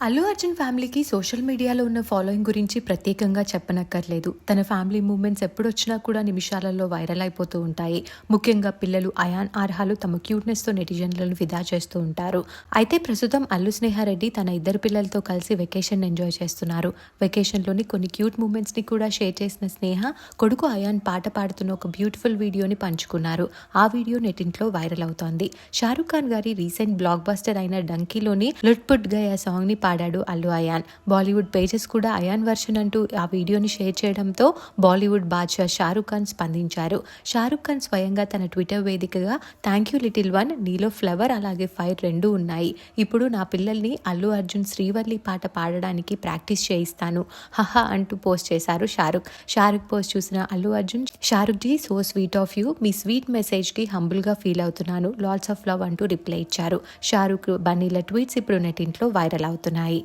అల్లు అర్జున్ ఫ్యామిలీకి సోషల్ మీడియాలో ఉన్న ఫాలోయింగ్ గురించి ప్రత్యేకంగా చెప్పనక్కర్లేదు. తన ఫ్యామిలీ మూమెంట్స్ ఎప్పుడొచ్చినా కూడా నిమిషాలలో వైరల్ అయిపోతూ ఉంటాయి. ముఖ్యంగా పిల్లలు అయాన్ ఆర్హాలు తమ క్యూట్నెస్తో నెటిజన్లను విదా చేస్తూ ఉంటారు. అయితే ప్రస్తుతం అల్లు స్నేహారెడ్డి తన ఇద్దరు పిల్లలతో కలిసి వెకేషన్ ఎంజాయ్ చేస్తున్నారు. వెకేషన్లోని కొన్ని క్యూట్ మూమెంట్స్ని కూడా షేర్ చేసిన స్నేహ కొడుకు అయాన్ పాట పాడుతున్న ఒక బ్యూటిఫుల్ వీడియోని పంచుకున్నారు. ఆ వీడియో నెటింట్లో వైరల్ అవుతోంది. షారుఖ్ ఖాన్ గారి రీసెంట్ బ్లాక్ బస్టర్ అయిన డంకీలోని లుట్పుట్ గయా సాంగ్ని పాడాడు అల్లు అయాన్. బాలీవుడ్ పేజెస్ కూడా అయాన్ వర్షన్ అంటూ ఆ వీడియోని షేర్ చేయడంతో బాలీవుడ్ బాద్షా షారుఖ్ ఖాన్ స్పందించారు. షారుఖ్ ఖాన్ స్వయంగా తన ట్విట్టర్ వేదికగా థ్యాంక్ యూ లిటిల్ వన్ నీలో ఫ్లవర్ అలాగే ఫైర్ రెండు ఉన్నాయి. ఇప్పుడు నా పిల్లల్ని అల్లు అర్జున్ శ్రీవల్లి పాట పాడడానికి ప్రాక్టీస్ చేయిస్తాను. హహా అంటూ పోస్ట్ చేశారు షారుఖ్. షారుఖ్ పోస్ట్ చూసిన Allu Arjun Shahrukh ji so sweet of you. Me sweet మెసేజ్కి హంబుల్గా ఫీల్ అవుతున్నాను. లాట్స్ ఆఫ్ లవ్ అంటూ రిప్లై ఇచ్చారు. షారుఖ్ బన్నీల ట్వీట్స్ ఇప్పుడు నెటింట్లో వైరల్ అవుతున్నాయి. này.